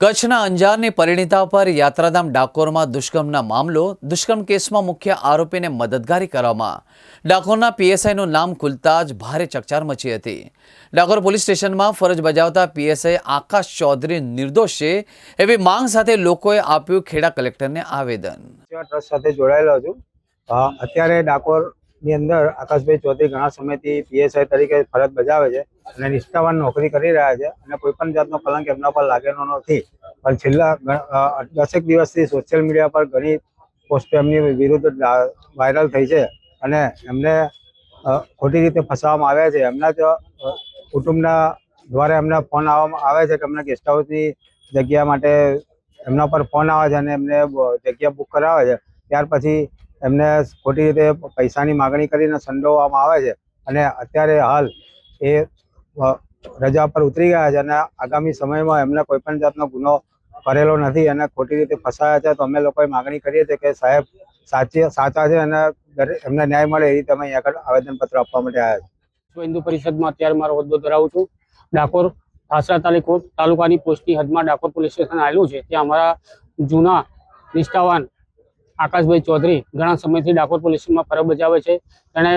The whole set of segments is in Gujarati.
કચ્છના અંજારની પરિણીતા પર યાત્રાધામ ડાકોરમાં દુષ્કર્મના મામલો, દુષ્કર્મ કેસમાં મુખ્ય આરોપીને મદદગારી કરવામાં. ડાકોરના પીએસઆઈનું નામ ખુલતા જ ભારે ચકચાર મચી હતી. ડાકોર પોલીસ સ્ટેશનમાં ફરજ બજાવતા પીએસઆઈ આકાશ ચૌધરી નિર્દોષ છે એવી માંગ સાથે લોકોએ આપ્યું ખેડા કલેક્ટરને આવેદન. ટ્રસ્ટ સાથે જોડાયેલો છું. અત્યારે અત્યારે ડાકોરની અંદર આકાશભાઈ ચૌધરી ઘણા સમયથી પીએસઆઈ તરીકે ફરજ બજાવે છે અને નિષ્ઠાવાન નોકરી કરી રહ્યા છે અને કોઈ પણ જાતનો કલંક એમના પર લાગેલો નથી. પણ છેલ્લા દસેક દિવસથી સોશિયલ મીડિયા પર ઘણી પોસ્ટ એમની વિરુદ્ધ વાયરલ થઈ છે અને એમને ખોટી રીતે ફસાવવામાં આવ્યા છે. એમના જ કુટુંબના દ્વારા એમને ફોન આવવામાં આવે છે કે એમને ગેસ્ટ હાઉસની જગ્યા માટે એમના પર ફોન આવે છે અને એમને જગ્યા બુક કરાવે છે. ત્યાર પછી એમને ખોટી રીતે પૈસાની માગણી કરીને સંડોવવામાં આવે છે. અને અત્યારે હાલ એ રજા પર ઉતરી ગયા છે અને આગામી સમયમાં એમને કોઈ પણ જાતનો ગુનો કરેલો નથી અને ખોટી રીતે ફસાયા છે. તો અમે લોકોએ માગણી કરીએ છીએ કે સાહેબ સાચી, સાચા છે અને એમને ન્યાય મળે એ રીતે અમે અહીંયા આગળ આવેદનપત્ર આપવા માટે આવ્યા છીએ હિન્દુ પરિષદમાં અત્યારે મારો હોદ્દો ધરાવું છું. ડાકોર ખાસરા તાલુકો, તાલુકાની પોસ્ટની હદમાં ડાકોર પોલીસ સ્ટેશન આવેલું છે. ત્યાં અમારા જૂના નિષ્ઠાવાન આકાશભાઈ ચૌધરી ઘણા સમયથી ડાકોર પોલીસ સ્ટેશનમાં ફરજ બજાવે છે. તેણે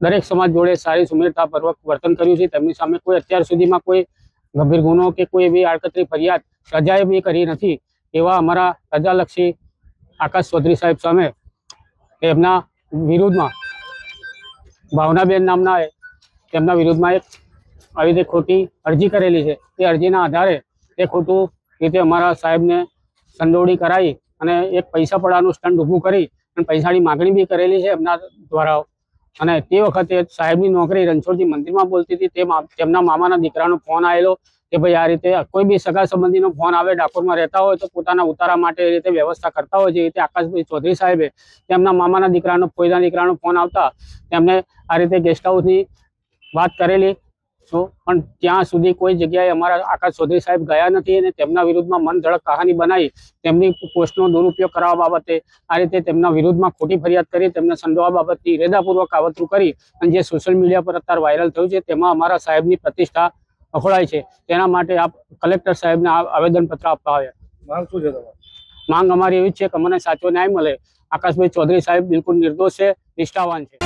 દરેક સમાજ જોડે સારી સુમેરતાપૂર્વક વર્તન કર્યું છે. તેમની સામે કોઈ અત્યાર સુધીમાં કોઈ ગંભીર ગુનો કે કોઈ એવી આડકતરી ફરિયાદ સજાએ બી કરી નથી એવા અમારા પ્રજાલક્ષી આકાશ ચૌધરી સાહેબ સામે એમના વિરુદ્ધમાં ભાવનાબેન નામના તેમના વિરુદ્ધમાં એક આવી રીતે ખોટી અરજી કરેલી છે. તે અરજીના આધારે તે ખોટું રીતે અમારા સાહેબને સંડોવણી કરાવી અને એક પૈસા પડાનું સ્ટન્ટ ઊભું કરી અને પૈસાની માગણી બી કરેલી છે એમના દ્વારા. અને તે વખતે સાહેબની નોકરી રણછોડજી મંદિરમાં બોલતી હતી. તેમના મામાના દીકરાનો ફોન આવેલો કે ભાઈ આ રીતે કોઈ બી સગા સંબંધીનો ફોન આવે, ડાકોરમાં રહેતા હોય તો પોતાના ઉતારા માટે એ રીતે વ્યવસ્થા કરતા હોય છે એ રીતે આકાશભાઈ ચૌધરી સાહેબે તેમના મામાના દીકરાનો, ફોઈના દીકરાનો ફોન આવતા તેમને આ રીતે ગેસ્ટ હાઉસની વાત કરેલી. તો પણ ત્યાં સુધી કોઈ જગ્યાએ અમારા આકાશ ચૌધરી સાહેબ ગયા નથી અને તેમના વિરુદ્ધમાં મન ધડક કહાની બનાવી તેમની પોસ્ટનો દુરુપયોગ કરવા બાબતે આ રીતે તેમના વિરુદ્ધમાં ખોટી ફરિયાદ કરી તેમને સંડોવા બાબતથી ઇરેદાપૂર્વક કાવતરું કરી અને જે સોશિયલ મીડિયા પર અત્યારે વાયરલ થયું છે તેમાં અમારા સાહેબની પ્રતિષ્ઠા અખોડાય છે. તેના માટે આપ કલેક્ટર સાહેબને આવેદનપત્ર આપવા આવ્યા. માંગ શું છે માંગ અમારી એવી જ છે કે અમને સાચો ન્યાય મળે. આકાશભાઈ ચૌધરી સાહેબ બિલકુલ નિર્દોષ છે નિષ્ઠાવાન છે.